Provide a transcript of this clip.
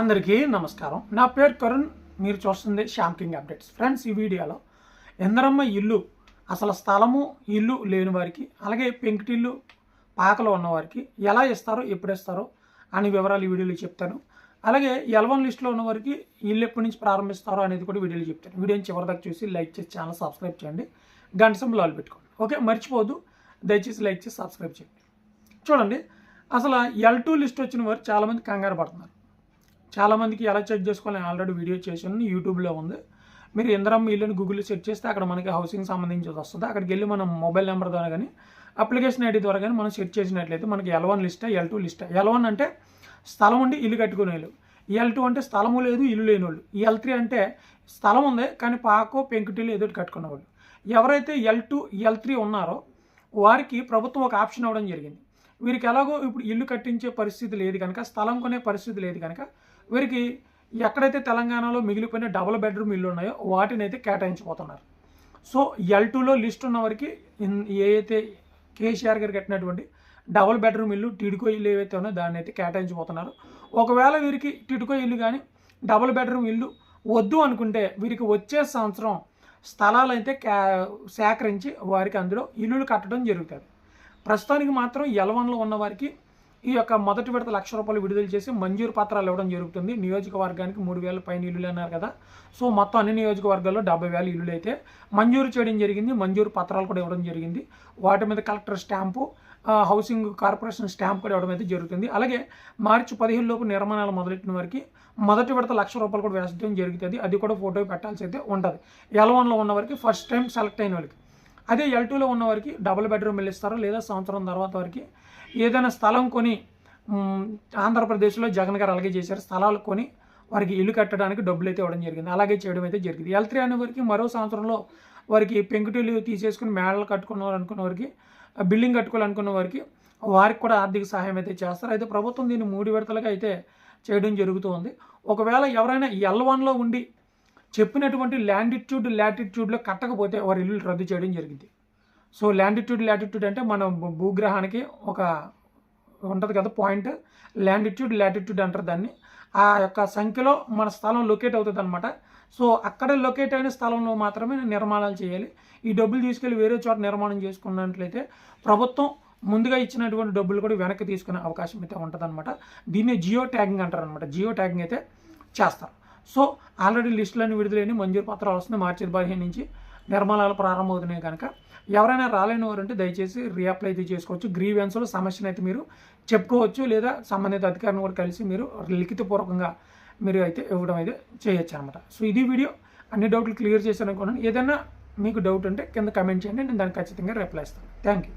అందరికీ నమస్కారం. నా పేరు కరుణ్. మీరు చూస్తుంది శ్యామ్ కింగ్ అప్డేట్స్. ఫ్రెండ్స్ ఈ వీడియోలో ఎందరమ్మ ఇల్లు అసలు స్థలము ఇల్లు లేని వారికి అలాగే పెంకుటిల్లు పాకలో ఉన్నవారికి ఎలా ఇస్తారో ఎప్పుడు ఇస్తారో అనే వివరాలు ఈ వీడియోలో చెప్తాను. అలాగే ఎల్వన్ లిస్ట్లో ఉన్నవారికి ఇల్లు ఎప్పటి నుంచి ప్రారంభిస్తారో అనేది కూడా వీడియోలో చెప్తాను. వీడియోని చివరిదాకా చూసి లైక్ చేసి ఛానల్ సబ్స్క్రైబ్ చేయండి. గంట సింబల్ పెట్టుకోండి. ఓకే? మర్చిపోదు దయచేసి లైక్ చేసి సబ్స్క్రైబ్ చేయండి. చూడండి అసలు ఎల్ టూ లిస్ట్ వచ్చిన వారు చాలామంది కంగారు పడుతున్నారు. చాలామందికి ఎలా చెక్ చేసుకోవాలని ఆల్రెడీ వీడియో చేసాను యూట్యూబ్లో ఉంది. మీరు ఇంద్రమ్మ ఇల్లుని గూగుల్లో సెర్చ్ చేస్తే అక్కడ మనకి హౌసింగ్ సంబంధించి వస్తుంది. అక్కడికి వెళ్ళి మనం మొబైల్ నెంబర్ ద్వారా కానీ అప్లికేషన్ ఐడి ద్వారా కానీ మనం సెర్చ్ చేసినట్లయితే మనకి ఎల్ వన్ లిస్టా ఎల్ టూ లిస్టా ఎల్ వన్ అంటే స్థలం ఉండి ఇల్లు కట్టుకునే వాళ్ళు ఎల్ టూ అంటే స్థలము లేదు ఇల్లు లేని వాళ్ళు ఎల్ త్రీ అంటే స్థలం ఉంది కానీ పాకో పెంకుటిల్లు ఏదో ఒకటి కట్టుకున్న వాళ్ళు ఎవరైతే ఎల్ టూ ఎల్ త్రీ ఉన్నారో వారికి ప్రభుత్వం ఒక ఆప్షన్ ఇవ్వడం జరిగింది. వీరికి ఎలాగో ఇప్పుడు ఇల్లు కట్టించే పరిస్థితి లేదు కనుక స్థలం కొనే పరిస్థితి లేదు కనుక వీరికి ఎక్కడైతే తెలంగాణలో మిగిలిపోయిన డబుల్ బెడ్రూమ్ ఇల్లు ఉన్నాయో వాటిని అయితే కేటాయించిపోతున్నారు సో ఎల్ టూలో లిస్ట్ ఉన్న వారికి ఇన్- కేసీఆర్ గారు కట్టినటువంటి డబుల్ బెడ్రూమ్ ఇల్లు టిడ్కో ఇల్లు ఏవైతే ఉన్నాయో దాన్ని అయితే కేటాయించిపోతున్నారు ఒకవేళ వీరికి టిడ్కో ఇల్లు కానీ డబుల్ బెడ్రూమ్ ఇల్లు వద్దు అనుకుంటే వీరికి వచ్చే సంవత్సరం స్థలాలు అయితే కే సేకరించి వారికి అందులో ఇల్లులు కట్టడం జరుగుతుంది. ప్రస్తుతానికి మాత్రం ఎలవన్లో ఉన్న వారికి ఈ యొక్క మొదటి విడత లక్ష రూపాయలు విడుదల చేసి మంజూరు పత్రాలు ఇవ్వడం జరుగుతుంది. నియోజకవర్గానికి మూడు వేల పైన ఇల్లులు అన్నారు కదా. సో మొత్తం అన్ని నియోజకవర్గాల్లో డెబ్బై వేల ఇల్లులు అయితే మంజూరు చేయడం జరిగింది. మంజూరు పత్రాలు కూడా ఇవ్వడం జరిగింది. వాటి మీద collector stamp housing corporation stamp కూడా ఇవ్వడం అయితే జరుగుతుంది. అలాగే మార్చి పదిహేను లోపు నిర్మాణాలు మొదలెట్టిన వారికి మొదటి విడత లక్ష రూపాయలు కూడా వేసడం జరుగుతుంది అది కూడా ఫోటో పెట్టాల్సి అయితే ఉంటుంది. ఎలవన్లో ఉన్న వారికి ఫస్ట్ టైం సెలెక్ట్ అయిన వాళ్ళకి. అదే ఎల్ టూలో ఉన్న వారికి డబుల్ బెడ్రూమ్ ఇల్లు ఇస్తారు? లేదా సంవత్సరం తర్వాత వారికి ఏదైనా స్థలం కొని ఆంధ్రప్రదేశ్లో జగన్ గారు అలాగే చేశారు. స్థలాలు కొని వారికి ఇల్లు కట్టడానికి డబ్బులు అయితే ఇవ్వడం జరిగింది. అలాగే చేయడం అయితే జరిగింది. ఎల్ త్రీ అనే వారికి మరో సంవత్సరంలో వారికి పెంకుటిల్లు తీసేసుకుని మేడలు కట్టుకున్నారు అనుకున్న వారికి బిల్డింగ్ కట్టుకోవాలనుకున్న వారికి వారికి కూడా ఆర్థిక సహాయం అయితే చేస్తారు. అయితే ప్రభుత్వం దీన్ని మూడు విడతలుగా అయితే చేయడం జరుగుతుంది. ఒకవేళ ఎవరైనా ఎల్ వన్లో ఉండి చెప్పినటువంటి ల్యాండిట్యూడ్ లాటిట్యూడ్లో కట్టకపోతే వారి ఇల్లు రద్దు చేయడం జరిగింది. సో ల్యాండిట్యూడ్ లాటిట్యూడ్ అంటే మన భూగ్రహానికి ఒక ఉంటుంది కదా పాయింట్. ల్యాండిట్యూడ్ లాటిట్యూడ్ అంటారు దాన్ని. ఆ యొక్క సంఖ్యలో మన స్థలం లొకేట్ అవుతుంది అనమాట సో అక్కడ లొకేట్ అయిన స్థలంలో మాత్రమే నిర్మాణాలు చేయాలి. ఈ డబ్బులు తీసుకెళ్ళి వేరే చోట నిర్మాణం చేసుకున్నట్లయితే ప్రభుత్వం ముందుగా ఇచ్చినటువంటి డబ్బులు కూడా వెనక్కి తీసుకునే అవకాశం అయితే ఉంటుందన్నమాట. దీన్ని జియో ట్యాగింగ్ అంటారు అనమాట జియో ట్యాగింగ్ అయితే చేస్తారు. సో ఆల్రెడీ లిస్టులన్నీ విడుదలైన మంజూరు పత్రాలు వస్తున్నాయి. మార్చి పదిహేను నుంచి నిర్మాణాలు ప్రారంభమవుతున్నాయి కనుక. ఎవరైనా రాలేని వారంటే దయచేసి రీఅప్లై అయితే చేసుకోవచ్చు. గ్రీవెన్స్లో సమస్యను అయితే మీరు చెప్పుకోవచ్చు లేదా సంబంధిత అధికారిని కూడా కలిసి మీరు లిఖితపూర్వకంగా మీరు అయితే ఇవ్వడం అయితే చేయొచ్చు అనమాట సో ఇది వీడియో. అన్ని డౌట్లు క్లియర్ చేశాను అనుకున్నాను ఏదైనా మీకు డౌట్ ఉంటే కింద కమెంట్ చేయండి. నేను దానికి ఖచ్చితంగా రిప్లై ఇస్తాను. Thank you